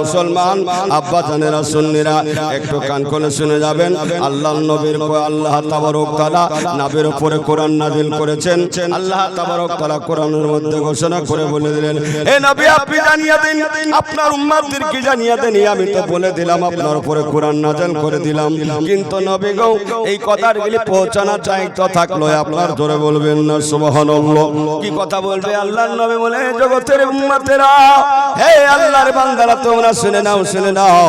মুসলমান, আব্বা জানেরা, সুন্নিরা, একটু কান করে শুনে যাবেন। আল্লাহ নবীর আল্লাহ তাবারক তাআলা নবীর উপরে কোরআন নাযিল করেছেন। আল্লাহ তাবারক তাআলা কোরআনের মধ্যে ঘোষণা করে বলে দিলেন হে নবী, আপনি জানিয়ে দিন, আপনার উম্মতদেরকে জানিয়ে দেন? আমি তো বলে দিলাম, আপনার উপরে কোরআন নাযিল করে দিলাম। কিন্তু নবী গো, এই দায়িত্ব থাকল আপনার জোরে বলবেন না কি কথা বলবে আল্লাহর নবী বলে জগতের হে আল্লাহর বান্দারা তোমরা শুনে নাও শুনে নাও।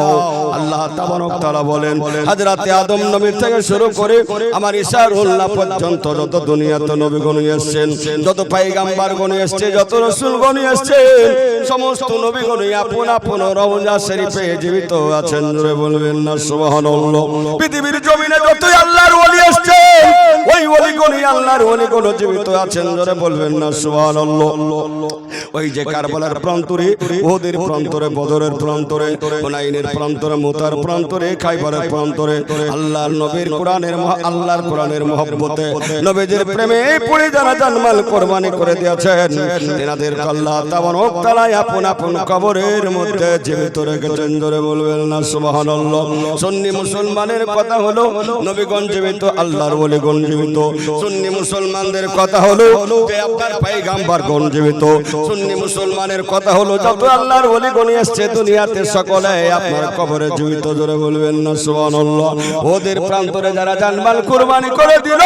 আল্লাহ তাবারক তাআলা বলেন, হযরতে আদম নবীর থেকে শুরু করে আমার ঈসারুল্লাহ পর্যন্ত যত দুনিয়াতে নবীগণ এসেছেন, যত পয়গাম্বার গণ এসেছে, যত রাসূল গণ এসেছেন, সমস্ত নবীগণ আপন আপন রওজা শরীফে জীবিত আছেন। জোরে বলবেন না, সুবহানাল্লাহ। পৃথিবীর জমিনে যতই আল্লাহর ওলি এসেছে ওই ওলিগণ আল্লাহর ওলিগণ জীবিত আছেন জোরে বলবেন না সুবহানাল্লাহ। ওই যে কারবালার প্রান্তরে ওদের প্রান্তরে বদরের প্রান্তরে হুনাইনের প্রান্তরে মুতার প্রান্তরে খাইবারের প্রান্তরে আল্লাহর নবীর কোরআনের আল্লাহর কোরআনের মহব্বতে নবীদের প্রেমে পড়ে যারা জানমাল কোরবানি করে দিয়েছেন তেনাদের আল্লাহ তাবারক তাআলা আপন আপন কবরের মধ্যে জীবিত রেখেছেন জোরে বলবেন না সুবহানাল্লাহ। সুন্নি মুসলমানের কথা হলো নবীগণ জীবিত আল্লাহর ওলিগণ জীবিত সুন্নি মুসলমানদের কথা হলো গণ জীবিত সুন্নি মুসলমানের কথা হলো যত আল্লাহর গনি আসছে দুনিয়াতে সকলে আপনার কবরে জীবিত, জোরে বলবেন না ওদের প্রান্তরে যারা কুরবানি করে দিল,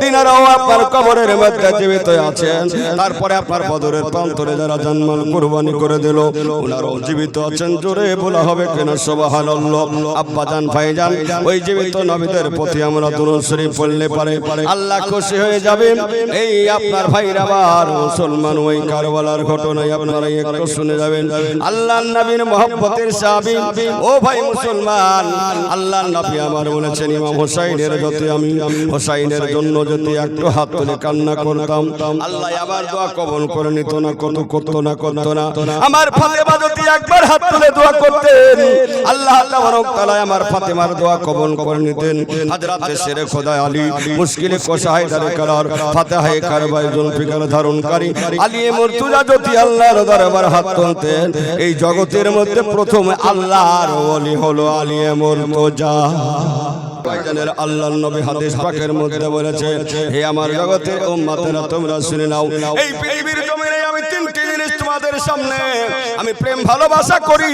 দিনারাও আপনার কবরের মধ্যে জীবিত আছেন। তারপরে আপনার বদরের প্রান্তরে যারা জানমাল কুরবানি করে দিল, ওনারাও জীবিত আছেন, জোরে বলা হবে কেন আব্বা জান ওই জীবিত নবীদের প্রতি আমরা শরীফ পড়লে পারে আল্লাহ খুশি হয়ে যাবেন। এই আপনার ভাইরা আবার মুসলমান ওই কারবালার ঘটনায় আপনারা একটু শুনে যাবেন। আল্লাহ নবীর মহব্বতের সাহাবী ও ভাই মুসলমান আল্লাহ নবী আমার বলেছেন ইমাম হোসাইনের যত আমি হোসাইনের জন্য যদি একটু হাত তুলে কান্না করতাম আল্লাহ আবার দোয়া কবল করে নিত না কত করতো না করতো না। আমার ফাতেমা যদি একবার হাত তুলে দোয়া করতেন আল্লাহ তাআলা আমার ফাতেমার দোয়া কবল করে নিতেন। হযরতে শেরে খোদা আলী মুশকিলে কোশায় দারে করার কারবাই জুলফিকার ধারণকারী। আলী মুর্তজা যদি আল্লাহর দরবার হাত তুলতেন। এই জগতের মধ্যে প্রথম আল্লাহর ওলি হলো আলী মুর্তজা। আল্লাহর নবী হাদিস পাকের মধ্যে বলেছে হে আমার জগতের উম্মতেরা তোমরা শুনে নাও। এই পৃথিবীর জমিনে সামনে আমি প্রেম ভালোবাসা করি।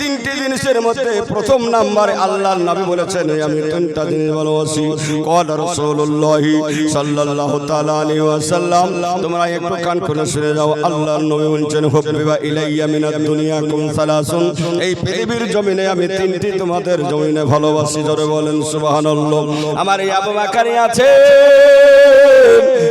তিনটি জিনিসের মধ্যে প্রথম নাম্বার আল্লাহর নবী বলেছেন আমি তিনটা জিনিস ভালোবাসি। কল রাসূলুল্লাহি সাল্লাল্লাহু তাআলা আলাইহি ওয়াসাল্লাম, তোমরা একটু কান খুলে শুনে যাও। আল্লাহর নবী বলেছেন, হুব্বিবা ইলাইয়া মিনাদ দুনিয়া কুম সালাসুন। এই পৃথিবীর জমিনে আমি তিনটি তোমাদের জমিনে ভালোবাসি। জোরে বলেন, সুবহানাল্লাহ। আমার এই আবু বাকারি আছে।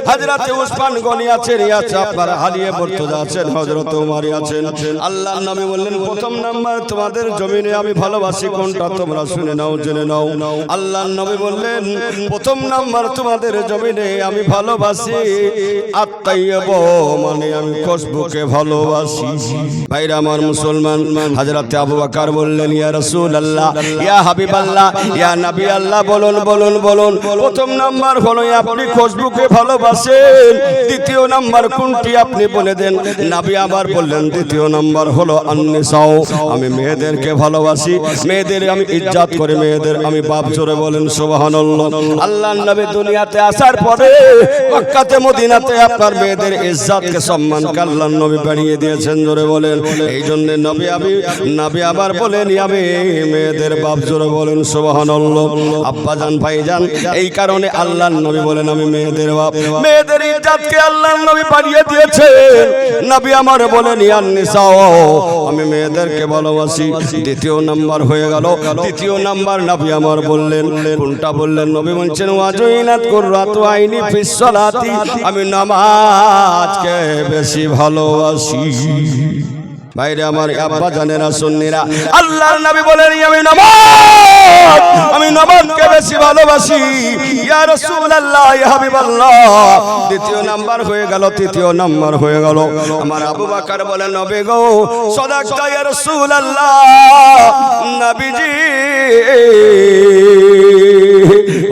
হযরতে উসমান গনি আছেন এই আছে আপনার হালিয়ে মুর্তজা আছেন, হযরত উমারি আছেন। আল্লাহর নবী বললেন, প্রথম নাম্বার তোমাদের জমিনে আমি ভালোবাসি, কোনটা তোমরা শুনে নাও, জেনে নাও। আল্লাহর নবী বললেন, প্রথম নাম্বার তোমাদের জমিনে আমি ভালোবাসি আত্মাইয়ব মানে আমি খুশবুকে ভালোবাসি। ভাইরা আমার মুসলমান হযরতে আবু বকর বললেন, ইয়া রাসূলুল্লাহ, ইয়া হাবিবাল্লাহ, ইয়া নবী আল্লাহ, বলুন বলুন বলুন, প্রথম নাম্বার হলো, আপনি খুশবুকে ভালোবাসেন। দ্বিতীয় নাম্বার কোনটি আপনি বলে দেন? নবী আবার বললেন, দ্বিতীয় নাম্বার হলো আন্নিসাও আমি মেয়েদেরকে ভালোবাসি। মেয়েদের আমি ইজ্জত করে। মেয়েদের আমি বাপ জোরে বলেন, সুবহানাল্লাহ। আল্লাহর নবী দুনিয়াতে আসার পরে মক্কাতে, মদিনাতে আপনার মেয়েদের ইজ্জতকে সম্মানকে আল্লাহর নবী বাড়িয়ে দিয়েছেন, জোরে বলেন। এই জন্য নবী আমি নবী আবার বলেন আমি মেয়েদের বাপ জোরে বলেন, সুবহানাল্লাহ। আব্বা জান ভাই জান এই কারণে আল্লাহর নবী বলেন, আমি মেয়েদের বাপ। মেয়েদের ইজ্জতকে আল্লাহর নবী বাড়িয়ে দিয়েছেন। নবী আমার বলেন ইয়ান নিসাও, আমি মেয়েদেরকে ভালোবাসি। দ্বিতীয় নাম্বার হয়ে গেল। তৃতীয় নাম্বার নবী আমার বললেন, কোনটা বললেন? নবী বলছেন, ওয়াজুইনাত কুররাতু আইনি ফিস সালাতি, আমি নামাজকে বেশি ভালোবাসি। বাইরে আমার আব্বা জানে না সুন্নিরা। আল্লাহর নবী বলেন, আমি নামাজ, আমি নামাজকে বেশি ভালোবাসি। ইয়া রাসূলুল্লাহ, ইয়া হাবিবাল্লাহ। দ্বিতীয় নাম্বার হয়ে গেল, তৃতীয় নাম্বার হয়ে গেল। আমার আবু বকর বলেন, নবী গো সাদাকা ইয়া রাসূলুল্লাহ, নবীজি।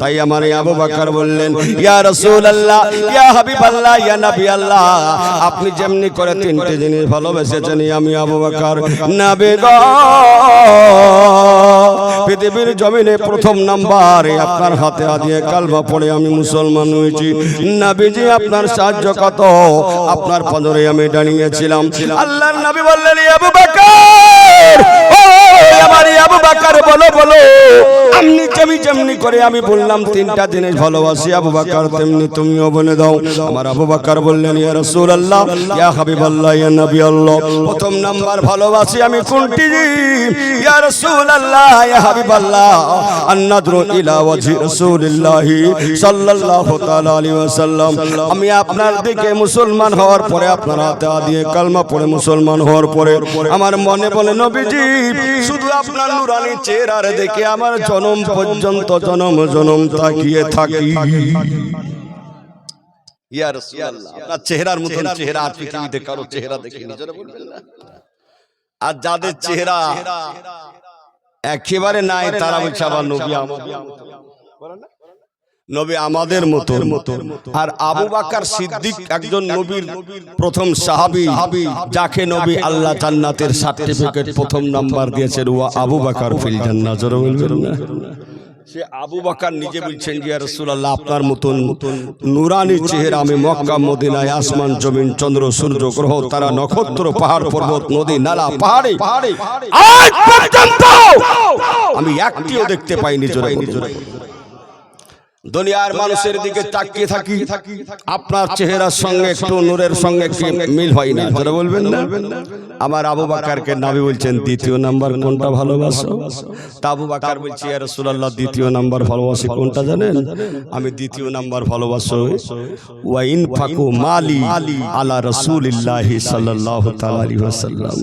তাই আমার আবু বকর বললেন ইয়া রসুল আল্লাহ ইয়া হাবিব আল্লাহ ইয়া নবী আল্লাহ আপনি যেমনি করে তিনটে জিনিস ভালোবেসেছেন আমি আবু বকর নবী গো। পৃথিবীর জমিনে প্রথম নাম্বারে আপনার হাতে দিয়ে কালমা পড়ে আমি মুসলমান হয়েছি। নবীজি আপনার সাহায্য কত? আপনার পদরে আমি দাঁড়িয়েছিলাম। আল্লাহর নবী বললেন আবু বকর ও আমার আবু বকর বলো বলো। আমনি যেমনি যেমনি করে আমি বললাম, তিনটা জিনিস ভালোবাসি, আবু বকর তেমনি তুমিও বলে দাও। আমার আবু বকর বললেন, ইয়া রাসূলুল্লাহ, ইয়া হাবিবাল্লাহ, ইয়া নবী আল্লাহ প্রথম নাম্বার ভালোবাসি আমি কোনটি? ইয়া রাসূলুল্লাহ, ইয়া হাবিবাল্লাহ, আন্নাদরু ইলা ওয়াজহি রাসূলিল্লাহ সাল্লাল্লাহু তাআলা আলাইহি ওয়াসাল্লাম। আমি আপনার দিকে মুসলমান হওয়ার পরে, আপনার হাতে দিয়ে কালমা পড়ে মুসলমান হওয়ার পরে, আমার মনে বলে, নবীজি, শুধু আপনার নুরানি চেহারা দেখে আমার জনম পর্যন্ত জনম জনম তাকিয়ে থাকি। ইয়া রাসূলুল্লাহ আপনার চেহারার মতন চেহারা আর পৃথিবীতে কারও চেহারা জোরে বলবেন না? আর যাদের চেহারা একেবারে নাই তারা বলছে আবার নবী আমাদের নবী আমাদের মতো। আর আবু বাকার সিদ্দিক একজন নবীর প্রথম সাহাবী যাকে নবী আল্লাহ জান্নাতের সার্টিফিকেট প্রথম নাম্বার দিয়েছেন। ও আবু বাকার ফিল জান্নাত জোরে বলবেন না? সে আবু বাকার নিজে বলছেন যে রাসূলুল্লাহ আপনার মতন নুরানি চেহারা আমি মক্কা মদিনায় আসমান জমিন চন্দ্র সূর্য গ্রহ তারা নক্ষত্র পাহাড় পর্বত নদী নালা পাহাড়ে আমি একটিও দেখতে পাইনি জোরে জোরে দুনিয়ার মানুষের দিকে তাকিয়ে থাকি আপনার চেহারার সঙ্গে একটু নূরের সঙ্গে একটু মিল হয় না। যারা বলবেন না? আমার আবু বাকারকে নাবি বলছেন দ্বিতীয় নাম্বার কোনটা ভালোবাসো? তা আবু বাকার বলছি ইয়া রাসূলুল্লাহ দ্বিতীয় নাম্বার ভালোবাসি কোনটা জানেন? আমি দ্বিতীয় নাম্বার ভালোবাসো। ওয়াইন ফাকু মালি আলা রাসূলিল্লাহি সাল্লাল্লাহু তাআলা আলাইহি ওয়াসাল্লাম।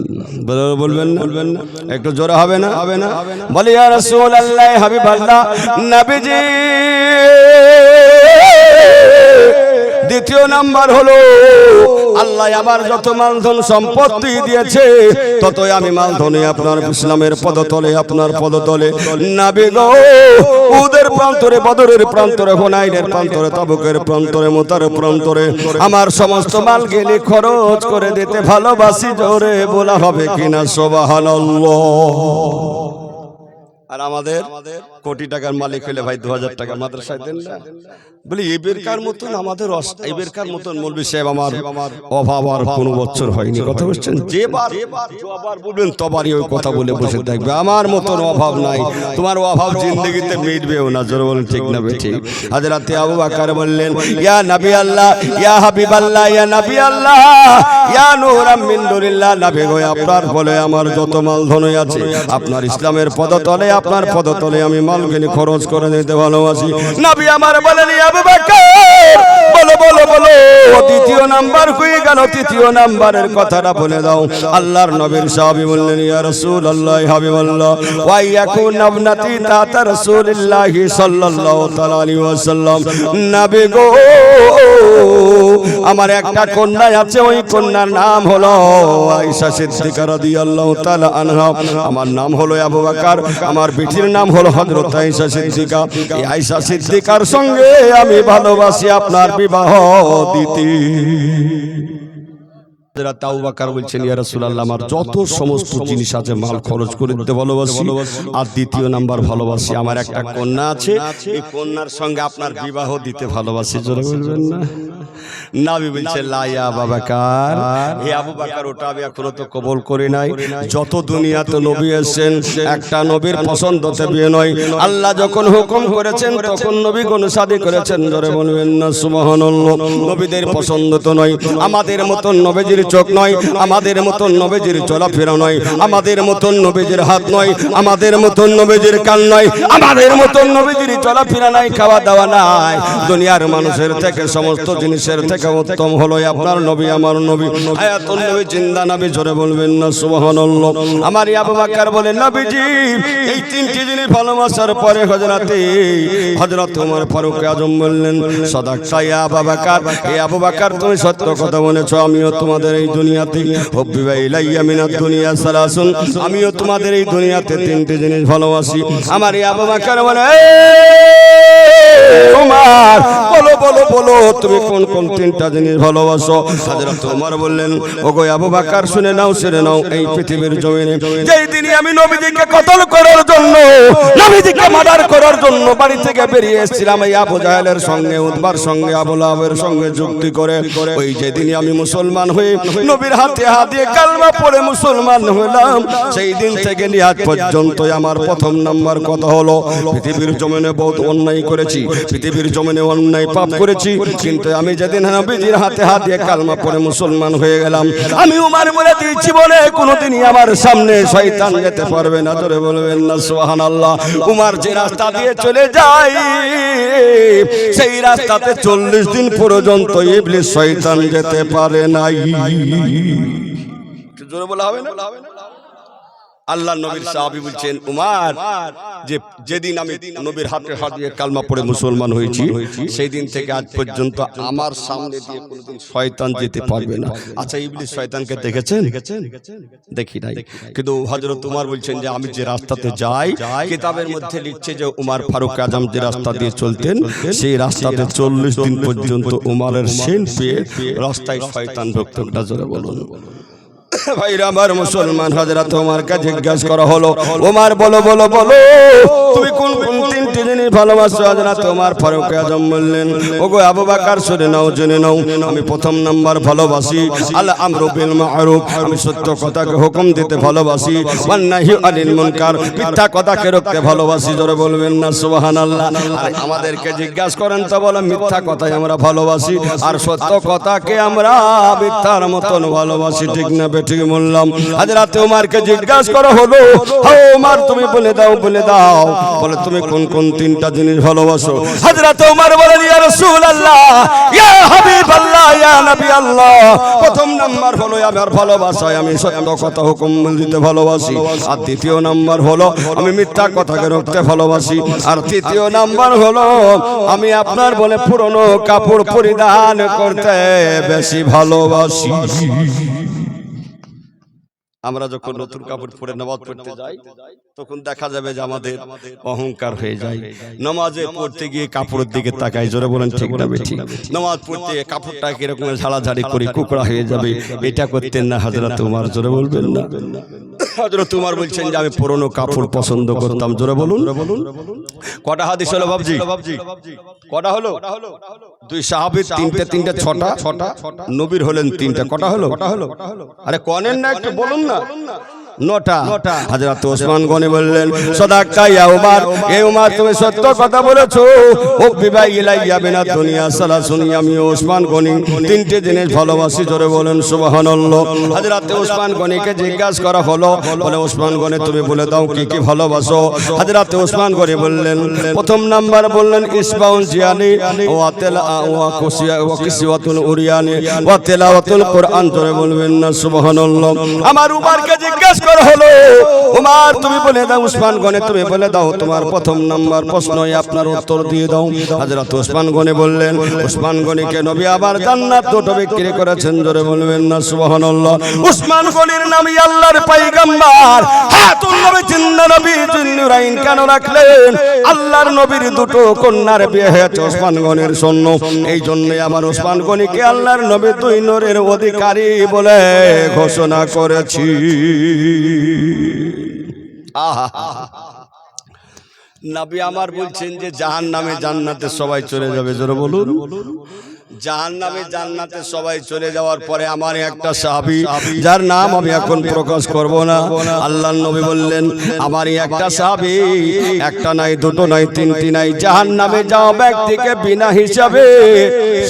বল- বলবেন না? বলবেন একটু জোরে হবে না? হবে না? বলি ইয়া রাসূলুল্লাহ হাবিবাল্লাহ নবীজি দ্বিতীয় নাম্বার হলো, আল্লাহ আমার যত মালধন সম্পত্তি দিয়েছে, ততই আমি মালধনে আপনার ইসলামের পদতলে, আপনার পদতলে। নাবি গো, উদের প্রান্তরে, বদরের প্রান্তরে, হোনাইনের প্রান্তরে, তাবুকের প্রান্তরে মোতার প্রান্তরে। আমার সমস্ত মাল গেলে খরচ করে দিতে ভালোবাসি, জোরে বলা হবে কিনা, সোবাহানাল্লাহ। আর আমাদের কোটি টাকার মালিক হলে ভাই দু হাজার টাকা মাদ্রাসায় দেন না। বলি এবেরকার মতন আমাদের এবেরকার মতন মৌলবী সাহেব আমার অভাব আর কোনো বছর হয়নি। কথা বলছেন? যেবার যবার বলবেন তবারই ওই কথা বলে বসে থাকবে। আমার মতন অভাব নাই। তোমার অভাব জিন্দগিতে মিটবেও না। জোর বলেন ঠিক না ঠিক হাজরাতে আবু বাকার বললেন ইয়া নবী আল্লাহ ইয়া হাবিব আল্লাহ ইয়া নবী আল্লাহ ইয়া নূরাম মিন নূরিল্লাহ নবী গো আপনার বলে আমার যত মাল ধন আছে আপনার ইসলামের পদতলে আপনার পদতলে আমি মালগুলি খরচ করে নিতে ভালোবাসি। নবী আমার বলেন আবু বকর বলো বলো বলো দ্বিতীয় নাম্বার হয়ে গেল তৃতীয় নাম্বারের কথাটা বলে দাও। আল্লাহর নবীর সাহাবী বললেন ইয়া রাসূলুল্লাহ হাবিবাল্লাহ ওয়া ইয়াকুন আবনাতি তাতা রাসূলিল্লাহি সাল্লাল্লাহু তাআলা আলাইহি ওয়াসাল্লাম। নবী গো আমার একটা কন্যা আছে ওই কন্যার নাম হলো আয়েশা সিদ্দিকা রাদিয়াল্লাহু তাআলা আনহা। আমার নাম হলো আবু বকর আমার বিটির নাম হলো হজরত আয়েশা সিদ্দিকা। এই আয়েশা সিদ্দিকার সঙ্গে আমি ভালোবাসি আপনার বিবাহ দিতে। বলছেন ইয়া রাসূলুল্লাহ আমার যত সমস্ত জিনিস আছে মাল খরচ করে দিতে ভালোবাসি। আর দ্বিতীয় নাম্বার ভালোবাসি আমার একটা কন্যা আছে এই কন্যার সঙ্গে আপনার বিবাহ দিতে ভালোবাসি জোরে বলবেন না? নাবি বলছে লাইয়া বাবাকার এই আবু বাকার ওটা আমি এখনও তো কবল করি নাই। যত দুনিয়াতে নবী এসেছেন একটা নবীর পছন্দতে বিয়ে নয়। আল্লাহ যখন হুকুম করেছেন তখন নবী কোন শাদী করেছেন জোরে বলবেন না সুবহানাল্লাহ। নবীদের পছন্দ তো নয়। আমাদের মতন নবীজির চোখ নয়, আমাদের মতন নবীজির চলাফেরা নয়, আমাদের মতন নবীজির হাত নয়, আমাদের মতন নবীজির কান নয়, আমাদের মতন নবীজির চলাফেরা নাই, খাওয়া দাওয়া নাই। দুনিয়ার মানুষের থেকে সমস্ত জিনিসের থেকে উত্তম হলো আপনার নবী, আমার নবী। আয়াতুল নবী, জিন্দা নবী, জোরে বলবেন না, সুবহানাল্লাহ। আমার আবু বকর বলেন নবীজি, এই তিনটি জিনিস ভালোবাসার পরে হযরতে, হযরত ওমর ফারুক আজম বললেন সদাক্তা ইয়া আবু বকর এ আবু বকর তুমি সত্য কথা বলেছ, আমিও তোমাদের এই দুনিয়াতে। হব্বি ভাই, ইলাইয়া মিনাদ দুনিয়া সালাসুন। আমিও তোমাদের এই দুনিয়াতে তিনটি জিনিস ভালোবাসি। আমার এই আবু বলে "এই ওমর বলো বলো বলো, তুমি কোন কোন তিনটা জিনিস ভালোবাসো? হযরত ওমর বললেন, ওগো আবু বকর, শুনে নাও শুনে নাও, এই পৃথিবীর জমিনে। যেই দিনই আমি নবীজিকে কতল করার জন্য, নবীজিকে মার্ডার করার জন্য বাড়ি থেকে বেরিয়ে এসেছিলাম, এই আবু জাহেলের সঙ্গে উদ্বার সঙ্গে, আবু লাহাবের সঙ্গে যুক্তি করে। ওই যেদিনই আমি মুসলমান হয়ে নবীর হাতে হাত দিয়ে কালমা পড়ে মুসলমান হলাম। সেই দিন থেকে নিহাত পর্যন্ত আমার প্রথম নাম্বার কথা হলো, পৃথিবীর জমিনে বহুত অন্যায় করেছি, পৃথিবীর জমিনে অন্যায় পাপ করেছি, কিন্তু আমি যেদিন নবীজির হাতে হাত দিয়ে কালমা পড়ে মুসলমান হয়ে গেলাম, আমি উমার বলে দিয়েছি বলে কোনোদিনই আমার সামনে শয়তান যেতে পারবে না। ধরে বলবেন না সোহান আল্লাহ উমার যে রাস্তা দিয়ে চলে যায়, সেই রাস্তাতে চল্লিশ দিন পর্যন্ত ইবলিস শয়তান যেতে পারে নাই। জোরে বলা হবে না আল্লাহ নবীর সাহাবী বলছেন উমার যে যেদিন আমি নবীর হাতে হাত দিয়ে কালমা পড়ে মুসলমান হয়েছি সেই দিন থেকে আজ পর্যন্ত আমার সামনে দিয়ে কোনোদিন শয়তান যেতে পারবে না। আচ্ছা ইবলিস শয়তানকে দেখেছেন? দেখি নাই কিন্তু হযরত উমার বলছেন যে আমি যে রাস্তাতে যাই কিতাবের মধ্যে লিখছে যে উমার ফারুক আজম যে রাস্তা দিয়ে চলতেন সেই রাস্তাতে চল্লিশ দিন পর্যন্ত উমারের সেন পেয়ে রাস্তায় শয়তান ভক্ত জোরে বলুন। ভাইরা আমার মুসলমান হাজরা তোমারকে জিজ্ঞাসা করা হলো? ওমার বলো বলো বলো তুমি কোন কোন তিনটি জিনিস ভালোবাসো? হাজরা তোমার ফারুক আজম বললেন ওগো আবু বকর শুনে নাও জেনে নাও আমি প্রথম নাম্বার ভালোবাসি। আল আমরু বিল মারুফ। আমি সত্য কথাকে হুকুম দিতে ভালোবাসি। ওয়ান নাহি আনিল মুনকার। মিথ্যা কথাকে রুখতে ভালোবাসি জোরে বলবেন না সুবহানাল্লাহ। আর আমাদেরকে জিজ্ঞাসা করেন তো বলো মিথ্যা কথাই আমরা ভালোবাসি। আর সত্য কথাকে আমরা মিথ্যার মতন ভালোবাসি ঠিক না বেঠিক বললাম। হাজরাতে উমারকে জিজ্ঞাসা করা হলো হ্যাঁ উমার, তুমি বলে দাও বলে দাও। বলে, তুমি কোন কোন তিনটা জিনিস ভালোবাসো? হাজরাতে উমার বলেন ইয়া রাসূলুল্লাহ, ইয়া হাবিবাল্লাহ, ইয়া নবী আল্লাহ প্রথম নাম্বার হলো, আমার ভালোবাসায় আমি সত্য কথা হুকুম দিতে ভালোবাসি। আর দ্বিতীয় নাম্বার হলো, আমি মিথ্যা কথাকে রুখতে ভালোবাসি। আর তৃতীয় নাম্বার হলো, আমি আপনার বলে পুরনো কাপড় পরিধান করতে বেশি ভালোবাসি। আমরা যখন নতুন কাপড় পরে নামাজ পড়তে যাই তখন দেখা যাবে যে আমাদের অহংকার হয়ে যায়। নামাজে পড়তে গিয়ে কাপড়ের দিকে তাকাই জোরে বলেন ঠিক না বেঠি নামাজ পড়তে কাপড়টা কীরকম ঝাড়াঝাড়ি করে কুকড়া হয়ে যাবে এটা করতেন না হাজরা তোমার জোরে বলবেন না। হাজরা তোমার বলছেন যে আমি পুরনো কাপড় পছন্দ করতাম। জোরে বলুন। কটা হাদিস হলো বাবজি কটা হলো? দুই সাহাবির তিনটা তিনটা, ছটা। ছটা নবীর হলেন তিনটা। কটা হলো? কটা হলো আরে কনেন না একটু বলুন না। নটা। হাজরাত ওসমান গনি বললেন সদাক্কা ইয়া উমার এ উমার তুমি সত্য কথা বলেছ। ও বিবাহ ইলাইয়া বিনা দুনিয়া সালা শুনি আমি ওসমান গনি। তিনটে জিনিস ভালোবাসি জোরে বলেন সুবহানাল্লাহ। হাজরাত ওসমান গনিকে জিজ্ঞাসা করা হলো বলে ওসমান গনি তুমি বলে দাও কি কি ভালোবাসো? হাজরাত ওসমান গনি বললেন প্রথম নাম্বার বললেন ইসবাউন জিয়ানি ওয়া তেলা ওয়া কুসিয়া ওয়া কিসওয়াতুল উরিয়ানি ওয়া তেলাওয়াতুল কোরআন জোরে বলবেন না সুবহানাল্লাহ। আমার উমারকে জিজ্ঞাসা করা হলো। উমার, তুমি বলে দাও, উসমান গনে তুমি বলে দাও, তোমার প্রথম নাম্বার প্রশ্নই আপনার উত্তর দিয়ে দাও। হযরত উসমান গনে বললেন, উসমান গনিকে নবী আবার জান্নাত দুটো বিক্রি করেছেন, জোরে বলবেন না, সুবহানাল্লাহ। উসমান গনির আল্লাহর পয়গম্বর। হাতুল নবী জিন্দা নবী, জিন্নুরাইন কেন রাখলেন? আল্লাহর নবীর দুটো কন্যার বিয়ে হয়েছে ওসমান গনির এই জন্যই আমার ওসমান গনিকে আল্লাহর নবী দুই নূরের অধিকারী বলে ঘোষণা করেছি। নবী আমার বলছেন যে জাহান নামে জান্নাতে সবাই চলে যাবে, জোরে বলুন। জাহান নামে জান্নাতে সবাই চলে যাওয়ার পরে আমার একটা সাহাবি, যার নাম আমি এখন প্রকাশ করব না। আল্লাহ নবী বললেন, আমারই একটা সাহাবি, একটা নাই, দুটো নাই, তিনটি নাই। জাহান নামে যাওয়া ব্যক্তিকে বিনা হিসাবে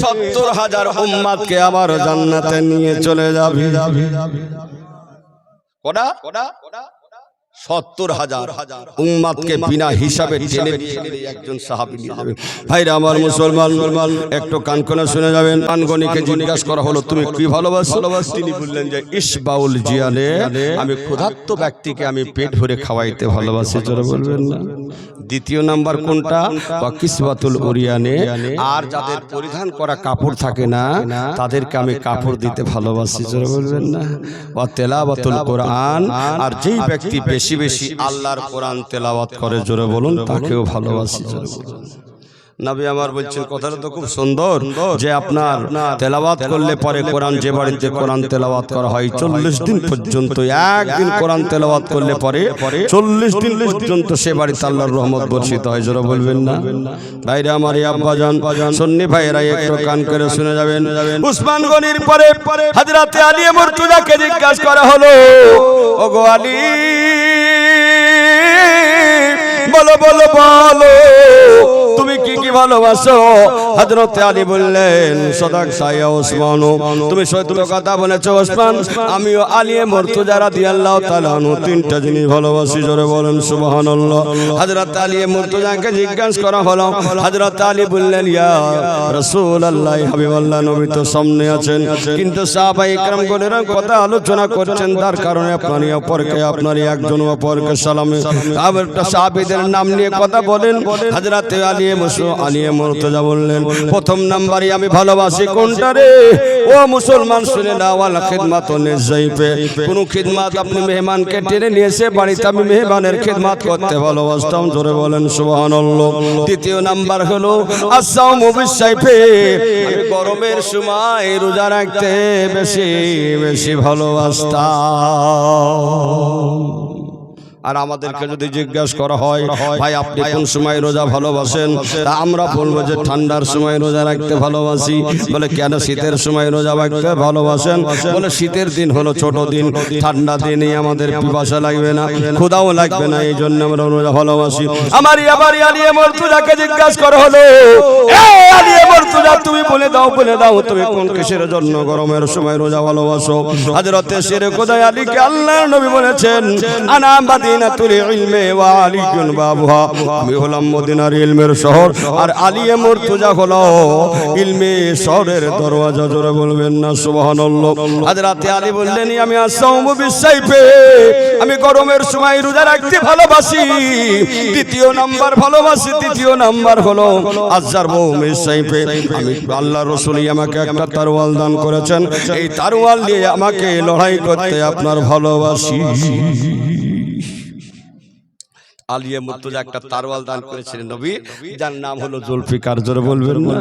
সত্তর হাজার উম্মাদকে আমার জান্নাতে নিয়ে চলে যাবে। 거나 거나 거나 সত্তর হাজার। উম্মাদকে বিনা হিসাবে টেনে একজন সাহাবি নিয়ে যাবেন। ভাইরা আমার মুসলমান একটু কান কোনে শুনে যাবেন। কানগনিকে জিজ্ঞাসা করা হলো তুমি কি ভালোবাসো? তিনি বললেন যে ইসবাউল জিয়ানে আমি ক্ষুধার্ত ব্যক্তিকে আমি পেট ভরে খাওয়াইতে ভালোবাসি জোরে বলবেন না? দ্বিতীয় নাম্বার কোনটা? বা কিসবাতুল উরিয়ানে। আর যাদের পরিধান করা কাপড় থাকে না তাদেরকে আমি কাপড় দিতে ভালোবাসি জোরে বলবেন না বা তেলাবাতুল কোরআন আর যেই ব্যক্তি বেশি বেশি আল্লাহর কোরআন তেলাওয়াত করে জোরে বলুন তাকেও ভালোবাসি জোরে বলুন। নবী আমার বলছেন কথাটা তো খুব সুন্দর যে আপনার তেলাওয়াত করলে পরে কোরআন যে বাড়িতে কোরআন তেলাওয়াত করা হয় চল্লিশ দিন পর্যন্ত একদিন কোরআন তেলাওয়াত করলে পরে চল্লিশ দিন পর্যন্ত সে বাড়িতে আল্লাহর রহমত বর্ষিত হয় জোরে বলবেন না? ভাইরা আমার এই আব্বাজান সন্নি ভাইরা একটু কান করে শুনে যাবেন। উসমান গনির পরে হাজরাতে আলী মুর্তুজাকে জিজ্ঞাসা করা হলো ওগো আলী বলো বলো বলো তুমি কি কি ভালোবাসো? হযরত আলী বললেন, সদাক সাইয়া ওসমান, তুমি সত্য কথা বলেছ ওসমান। আমিও আলী মুর্তজা রাদিয়াল্লাহু তাআলা তিনটা জিনিস ভালোবাসি, জোরে বলেন সুবহানাল্লাহ। হযরত আলী মুর্তজাকে জিজ্ঞাসা করা হলো, হযরত আলী বললেন, ইয়া রাসূলুল্লাহ, হাবিবাল্লাহ, নবী তো সামনে আছেন। কিন্তু সাহাবা ইকরাম গণেরা কথা আলোচনা করছেন, তার কারণে আপনারই অপরকে, আপনারই একজন অপরকে সালামে। আবার সাহাবীদের নাম নিয়ে কথা বলেন, হযরত আলী মুসু আলী মুর্তজা বললেন, প্রথম নাম্বারই আমি ভালোবাসি, কোনটা রে? ও মুসলমান, শুনে না ওয়াল খিদমাত নিজাইপে কোন খিদমাত আপনি মেহমানকে টেনে নিয়ে এসে বাড়িতে আমি মেহমানের খিদমাত করতে ভালোবাসতাম। জোরে বলেন, সুবহানাল্লাহ। দ্বিতীয় নাম্বার হলো আসাউমু বিসাইফে আমি গরমের সময় রোজা রাখতে বেশি বেশি ভালোবাসতাম। আর আমাদেরকে যদি জিজ্ঞাসা করা হয় ভাই আপনি কোন সময় রোজা ভালোবাসেন? তা আমরা বলব যে ঠান্ডার সময় রোজা রাখতে ভালোবাসি। বলে কেন শীতের সময় রোজা রাখতে ভালোবাসেন? বলে শীতের দিন হলো ছোট দিন ঠান্ডা দিনে আমাদের পিপাসা লাগবে না। ক্ষুদাও লাগবে না এই জন্য আমরা রোজা ভালোবাসি। আমার আবার আলিয়ে মর্তুজাকে জিজ্ঞাসা করা হলো। এ আলিয়ে মর্তুজা তুমি বলে দাও বলে দাও তুমি কোন কিসের জন্য গরমের সময় রোজা ভালোবাসো? হযরতে শেরে কোদায় আলীকে আল্লাহর নবী বলেছেন আনা মাদিনাতুল ইলমে ওয়া আলিয়ুন বাবুহা। আমি হলাম মদিনার ইলমের শহর। আর আলিয়ে মুর্তজা হলো ইলমে শহরের দরওয়াজা, জোরে বলবেন না, সুবহানাল্লাহ। হযরতে আলী বললেন, আমি আসাউমু বিসাইফে আমি গরমের সময় রোজা রাখতে ভালোবাসি। দ্বিতীয় নাম্বার ভালোবাসি, তৃতীয় নাম্বার হলো আজার বউ মিসাইফে আমি আল্লাহ রসুলই আমাকে একটা তারওয়াল দান করেছেন। এই তারওয়াল দিয়ে আমাকে লড়াই করতে আপনার ভালোবাসি। আলিয়া মুর্তজা একটা তারওয়াল দান করেছিলেন নবী। যার নাম হলো জুলফিকার জোরে বলবেন না?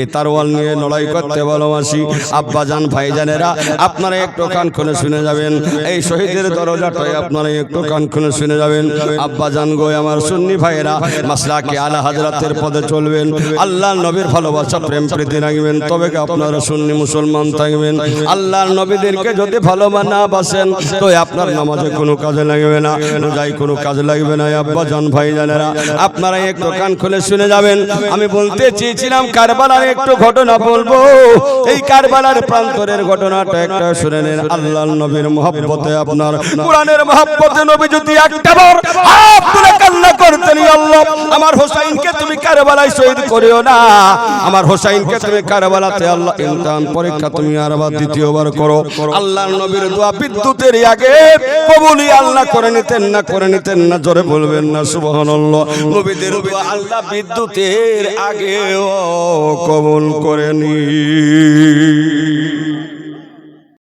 এই তারওয়াল নিয়ে লড়াই করতে ভালোবাসি। আব্বা জান ভাই জানেরা আপনারা একটু কান খুলে শুনে যাবেন। এই শহীদের দরজাটাই আপনারা একটু কান খুলে শুনে যাবেন। আব্বা জান গো আমার সুন্নি ভাইয়েরা মাসলাকে আলা হাজরাতের পদে চলবেন। আল্লাহ নবীর ভালোবাসা প্রেম প্রীতি রাখবেন। তবে কি আপনারা সুন্নি মুসলমান থাকবেন। আল্লাহর নবীদেরকে যদি ভালোবাসা না বাসেন তো আপনার নামাজে কোনো কাজে লাগবে না। রোজাই কোনো কাজে লাগবে না আব্বা জান ভাই জানেরা আপনারা একটু কান খুলে শুনে যাবেন। আমি বলতে চেয়েছিলাম, কারবালার একটু ঘটনা বলব। এই কারবালার প্রান্তরের ঘটনাটা একটা শুনে নেন। আল্লাহর নবীর মহব্বতে আপনার, কোরআনের মহব্বতে নবী যদি একটা বার আপনারা কান্না করতেন আল্লাহ, আমার হোসাইনকে তুমি কারবালায় শহীদ করিও না। আমার হোসাইনকে তুমি কারবালাতে আল্লাহ ইমতান পরীক্ষা তুমি আরবার দ্বিতীয়বার করো। আল্লাহর নবীর দোয়া বিদ্যুতের আগে কবুলি আল্লাহ করে নিতেন না, করে নিতেন না, জোরে বলবেন না সুবহানাল্লাহ। নবীদের দোয়া আল্লাহ বিদ্যুতের আগেও কবুল করে নি।